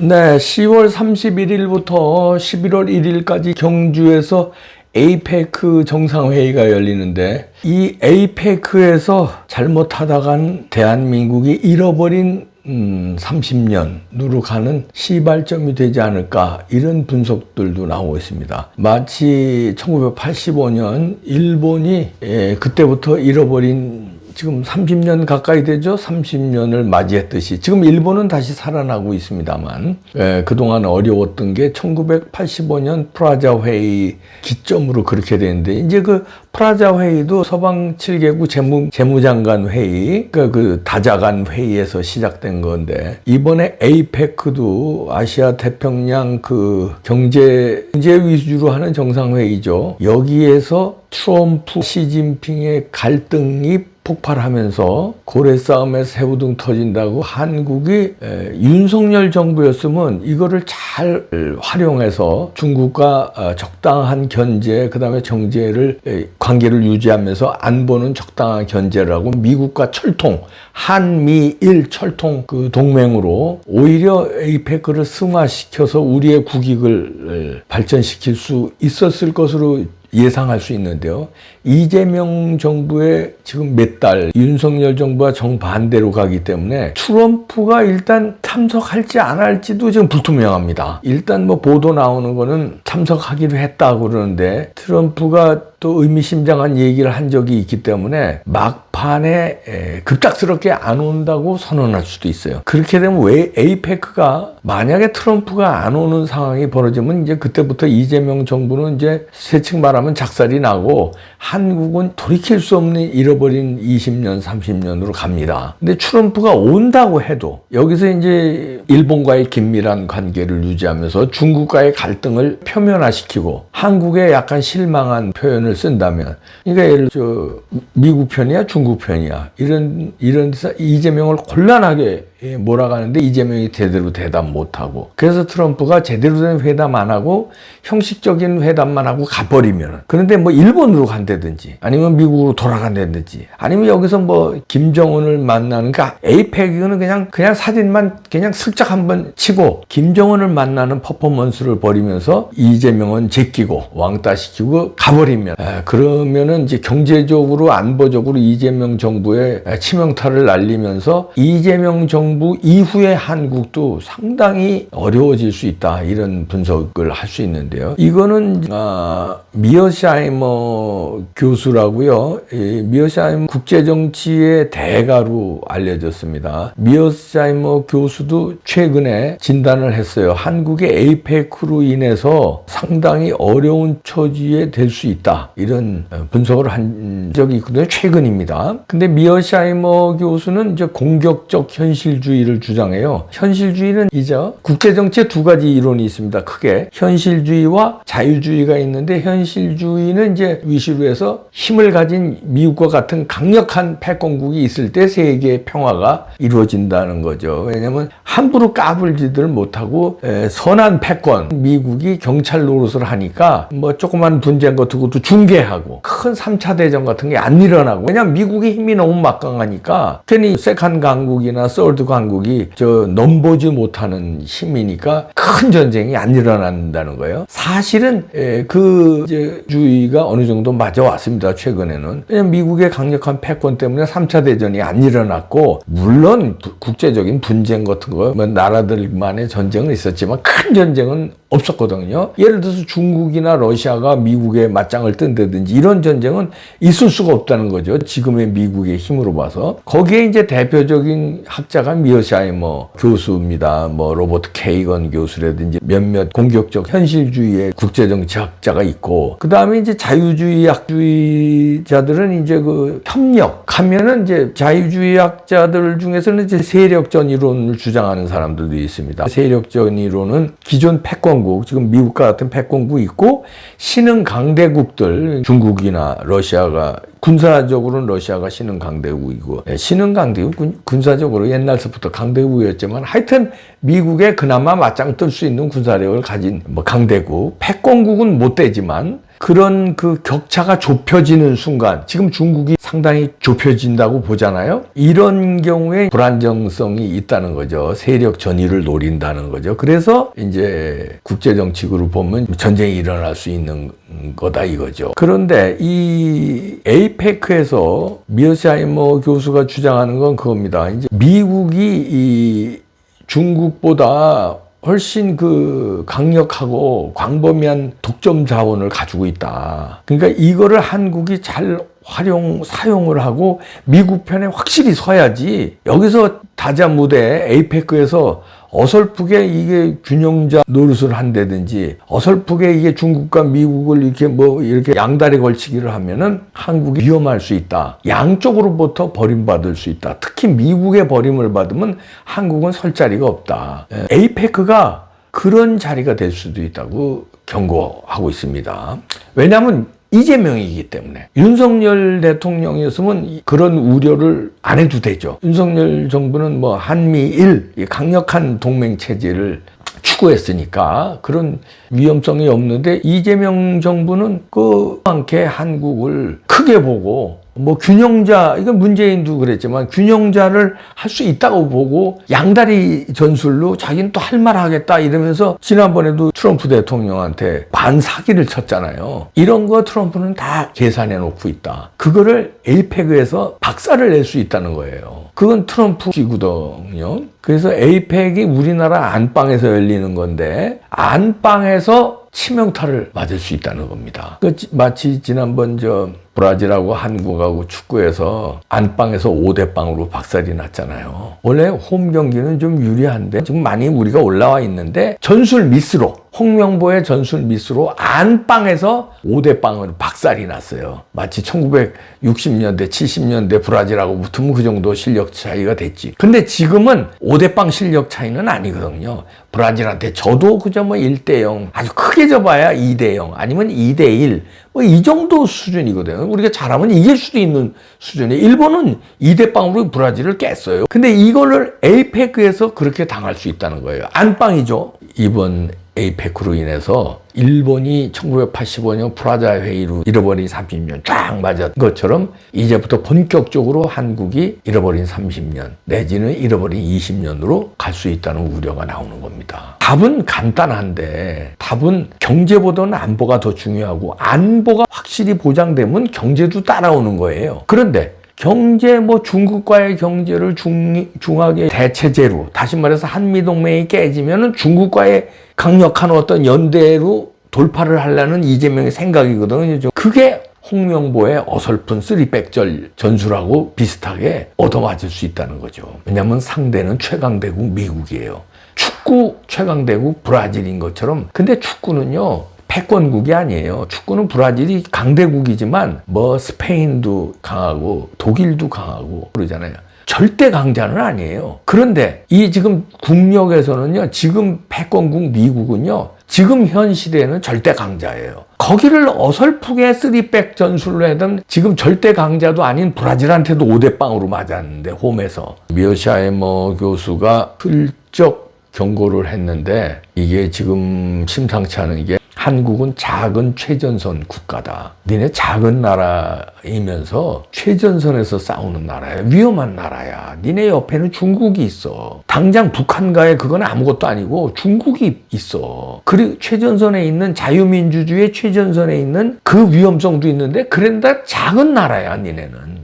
네, 10월 31일부터 11월 1일까지 경주에서 에이페크 정상회의가 열리는데 이 에이페크에서 잘못하다간 대한민국이 잃어버린 음, 30년으로 가는 시발점이 되지 않을까 이런 분석들도 나오고 있습니다. 마치 1985년 일본이 예, 그때부터 잃어버린 지금 30년 가까이 되죠. 30년을 맞이했듯이 지금 일본은 다시 살아나고 있습니다만 예, 그동안 어려웠던 게 1985년 프라자 회의 기점으로 그렇게 되는데 이제 그 프라자 회의도 서방 7개국 재무, 재무장관 회의 그러니까 그 다자간 회의에서 시작된 건데 이번에 에이페크도 아시아 태평양 그 경제 경제 위주로 하는 정상회의죠. 여기에서 트럼프 시진핑의 갈등이 폭발하면서 고래 싸움에 새우등 터진다고 한국이 에, 윤석열 정부였으면 이거를 잘 활용해서 중국과 어, 적당한 견제 그다음에 정제를 에, 관계를 유지하면서 안보는 적당한 견제라고 미국과 철통 한미일 철통 그 동맹으로 오히려 에이페크를 승화시켜서 우리의 국익을 발전시킬 수 있었을 것으로 예상할 수 있는데요. 이재명 정부의 지금 몇 달 윤석열 정부와 정반대로 가기 때문에 트럼프가 일단 참석할지 안 할지도 지금 불투명합니다. 일단 뭐 보도 나오는 거는 참석하기로 했다고 그러는데 트럼프가 또 의미심장한 얘기를 한 적이 있기 때문에 막 판에 급작스럽게 안 온다고 선언할 수도 있어요. 그렇게 되면 왜 에이페크가 만약에 트럼프가 안 오는 상황이 벌어지면 이제 그때부터 이재명 정부는 이제 세측 말하면 작살이 나고 한국은 돌이킬 수 없는 잃어버린 20년, 30년으로 갑니다. 근데 트럼프가 온다고 해도 여기서 이제 일본과의 긴밀한 관계를 유지하면서 중국과의 갈등을 표면화시키고 한국에 약간 실망한 표현을 쓴다면 그러니까 예를 들어 미국 편이야 중국 편이야. 이런 이런 이재명을 곤란하게 예, 몰아가는데 이재명이 제대로 대답 못하고 그래서 트럼프가 제대로 된 회담 안 하고 형식적인 회담만 하고 가버리면 그런데 뭐 일본으로 간다든지 아니면 미국으로 돌아간다든지 아니면 여기서 뭐 김정은을 만나는 그러니까 에이펙은 그냥 그냥 사진만 그냥 슬쩍 한번 치고 김정은을 만나는 퍼포먼스를 벌이면서 이재명은 제끼고 왕따 시키고 가버리면 에, 그러면은 이제 경제적으로 안보적으로 이재명 정부의 치명타를 날리면서 이재명 정부 정부 이후의 한국도 상당히 어려워질 수 있다 이런 분석을 할 수 있는데요. 이거는 아, 미어샤이머 교수라고요. 미어샤이머 국제정치의 대가로 알려졌습니다. 미어샤이머 교수도 최근에 진단을 했어요. 한국의 에이펙으로 인해서 상당히 어려운 처지에 될 수 있다 이런 분석을 한 적이 있거든요. 최근입니다. 근데 미어샤이머 교수는 이제 공격적 현실 현실주의를 주장해요. 현실주의는 이제 국제정치에 두 가지 이론이 있습니다. 크게 현실주의와 자유주의가 있는데 현실주의는 이제 위시로 해서 힘을 가진 미국과 같은 강력한 패권국이 있을 때 세계의 평화가 이루어진다는 거죠. 왜냐하면 함부로 까불지들 못하고 선한 패권 미국이 경찰 노릇을 하니까 뭐 조그만 분쟁 같은 것도 중계하고 큰 3차 대전 같은 게 안 일어나고 왜냐하면 미국의 힘이 너무 막강하니까 괜히 세칸 강국이나 서울드 강국이 저 넘보지 못하는 힘이니까 큰 전쟁이 안 일어난다는 거예요. 사실은 그 주의가 어느 정도 맞아왔습니다. 최근에는. 왜냐면 미국의 강력한 패권 때문에 3차 대전이 안 일어났고 물론 국제적인 분쟁 같은 거, 뭐 나라들만의 전쟁은 있었지만 큰 전쟁은 없었거든요. 예를 들어서 중국이나 러시아가 미국에 맞짱을 뜬다든지 이런 전쟁은 있을 수가 없다는 거죠. 지금의 미국의 힘으로 봐서. 거기에 이제 대표적인 학자가 미어샤이머 교수입니다. 뭐 로버트 케이건 교수라든지 몇몇 공격적 현실주의의 국제정치학자가 있고 그 다음에 이제 자유주의학주의자들은 이제 그 협력 하면은 이제 자유주의학자들 중에서는 이제 세력전 이론을 주장하는 사람들도 있습니다. 세력전 이론은 기존 패권 패권국, 지금 미국과 같은 패권국이 있고 신흥 강대국들, 중국이나 러시아가 군사적으로는 러시아가 신흥 강대국이고 예, 신흥 강대국 군사적으로 옛날서부터 강대국이었지만 하여튼 미국에 그나마 맞짱 뜰 수 있는 군사력을 가진 뭐 강대국. 패권국은 못 되지만 그런 그 격차가 좁혀지는 순간 지금 중국이 상당히 좁혀진다고 보잖아요. 이런 경우에 불안정성이 있다는 거죠. 세력 전위를 노린다는 거죠. 그래서 이제 국제 정치적으로 보면 전쟁이 일어날 수 있는 거다 이거죠. 그런데 이 에이페크에서 미어샤이머 교수가 주장하는 건 그겁니다. 이제 미국이 이 중국보다 훨씬 그 강력하고 광범위한 독점 자원을 가지고 있다. 그러니까 이거를 한국이 잘 활용, 사용을 하고 미국 편에 확실히 서야지 여기서 다자 무대 에이페크에서 어설프게 이게 균형자 노릇을 한다든지 어설프게 이게 중국과 미국을 이렇게 뭐 이렇게 양다리 걸치기를 하면은 한국이 위험할 수 있다. 양쪽으로부터 버림받을 수 있다. 특히 미국의 버림을 받으면 한국은 설 자리가 없다. 예, 에이페크가 그런 자리가 될 수도 있다고 경고하고 있습니다. 왜냐하면 이재명이기 때문에 윤석열 대통령이었으면 그런 우려를 안 해도 되죠. 윤석열 정부는 뭐 한미일 이 강력한 동맹 체제를 추구했으니까 그런 위험성이 없는데 이재명 정부는 그 많게 한국을 크게 보고 뭐 균형자 이건 문재인도 그랬지만 균형자를 할 수 있다고 보고 양다리 전술로 자기는 또 할 말 하겠다 이러면서 지난번에도 트럼프 대통령한테 반사기를 쳤잖아요. 이런 거 트럼프는 다 계산해 놓고 있다. 그거를 에이펙에서 박살을 낼 수 있다는 거예요. 그건 트럼프이거든요. 그래서 에이펙이 우리나라 안방에서 열리는 건데 안방에서 치명타를 맞을 수 있다는 겁니다. 그 마치 지난번 저 브라질하고 한국하고 축구에서 안방에서 5대 빵으로 박살이 났잖아요. 원래 홈 경기는 좀 유리한데 지금 많이 우리가 올라와 있는데 전술 미스로 홍명보의 전술 미스로 안방에서 5대 빵으로 박살이 났어요. 마치 1960년대, 70년대 브라질하고 붙으면 그 정도 실력 차이가 됐지. 근데 지금은 5대 빵 실력 차이는 아니거든요. 브라질한테 저도 그저 뭐 1대 0, 아주 크게 져봐야 2대 0, 아니면 2대 1, 뭐 이 정도 수준이거든요. 우리가 잘하면 이길 수도 있는 수준이에요. 일본은 2대 빵으로 브라질을 깼어요. 근데 이거를 에이페크에서 그렇게 당할 수 있다는 거예요. 안빵이죠. 이번 에이페크로 인해서 일본이 1985년 프라자 회의로 잃어버린 30년 쫙 맞은 것처럼 이제부터 본격적으로 한국이 잃어버린 30년 내지는 잃어버린 20년으로 갈 수 있다는 우려가 나오는 겁니다. 답은 간단한데 답은 경제보다는 안보가 더 중요하고 안보가 확실히 보장되면 경제도 따라오는 거예요. 그런데 경제 뭐 중국과의 경제를 중, 중하게 대체제로 다시 말해서 한미 동맹이 깨지면은 중국과의 강력한 어떤 연대로 돌파를 하려는 이재명의 생각이거든요. 그게 홍명보의 어설픈 쓰리백절 전술하고 비슷하게 얻어맞을 수 있다는 거죠. 왜냐하면 상대는 최강대국 미국이에요. 축구 최강대국 브라질인 것처럼 근데 축구는요 패권국이 아니에요. 축구는 브라질이 강대국이지만 뭐 스페인도 강하고 독일도 강하고 그러잖아요. 절대 강자는 아니에요. 그런데 이 지금 국력에서는요, 지금 패권국 미국은요, 지금 현 시대에는 절대 강자예요. 거기를 어설프게 쓰리백 전술로 하던 지금 절대 강자도 아닌 브라질한테도 5대 빵으로 맞았는데 홈에서 미어샤이머 교수가 슬쩍 경고를 했는데 이게 지금 심상치 않은 게 한국은 작은 최전선 국가다. 니네 작은 나라이면서 최전선에서 싸우는 나라야. 위험한 나라야. 니네 옆에는 중국이 있어. 당장 북한과의 그건 아무것도 아니고 중국이 있어. 그리고 최전선에 있는 자유민주주의 최전선에 있는 그 위험성도 있는데 그런다 작은 나라야, 니네는.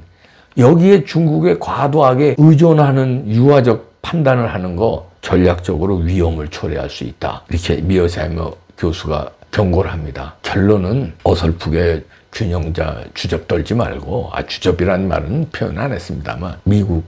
여기에 중국에 과도하게 의존하는 유화적 판단을 하는 거 전략적으로 위험을 초래할 수 있다. 이렇게 미어사이머 교수가 경고를 합니다. 결론은 어설프게 균형자 주접 떨지 말고 아 주접이란 말은 표현 안 했습니다만 미국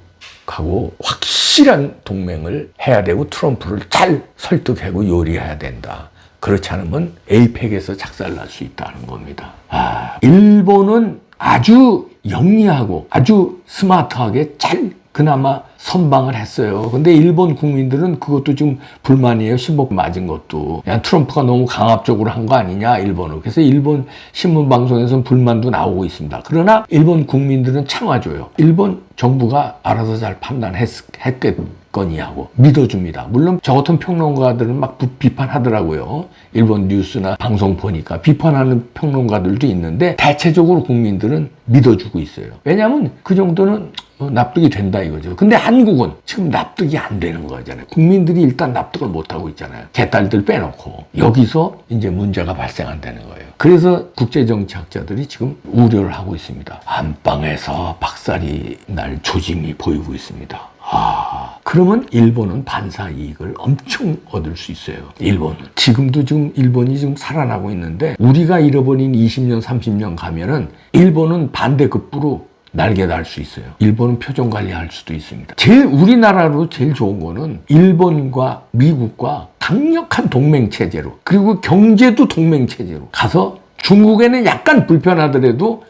하고 확실한 동맹을 해야 되고 트럼프를 잘 설득하고 요리해야 된다. 그렇지 않으면 에이펙에서 작살날 수 있다는 겁니다. 아, 일본은 아주 영리하고 아주 스마트하게 잘 그나마 선방을 했어요. 근데 일본 국민들은 그것도 좀 불만이에요. 신복 맞은 것도. 야, 트럼프가 너무 강압적으로 한 거 아니냐, 일본은. 그래서 일본 신문 방송에서는 불만도 나오고 있습니다. 그러나 일본 국민들은 참아줘요. 일본 정부가 알아서 잘 판단했겠 거니 하고 믿어줍니다. 물론 저 같은 평론가들은 막 부- 비판하더라고요. 일본 뉴스나 방송 보니까 비판하는 평론가들도 있는데 대체적으로 국민들은 믿어주고 있어요. 왜냐하면 그 정도는 어, 납득이 된다 이거죠. 근데 한국은 지금 납득이 안 되는 거잖아요. 국민들이 일단 납득을 못 하고 있잖아요. 개딸들 빼놓고 여기서 이제 문제가 발생한다는 거예요. 그래서 국제정치학자들이 지금 우려를 하고 있습니다. 안방에서 박살이 날 조짐이 보이고 있습니다. 아, 그러면 일본은 반사 이익을 엄청 얻을 수 있어요. 일본은. 지금도 지금 일본이 지금 살아나고 있는데 우리가 잃어버린 20년, 30년 가면은 일본은 반대급부로 날개 달 수 있어요. 일본은 표정 관리할 수도 있습니다. 제일 우리나라로 제일 좋은 거는 일본과 미국과 강력한 동맹 체제로 그리고 경제도 동맹 체제로 가서 중국에는 약간 불편하더라도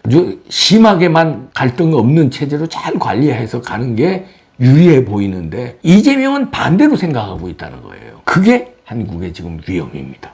심하게만 갈등 없는 체제로 잘 관리해서 가는 게 유리해 보이는데 이재명은 반대로 생각하고 있다는 거예요. 그게 한국의 지금 위험입니다.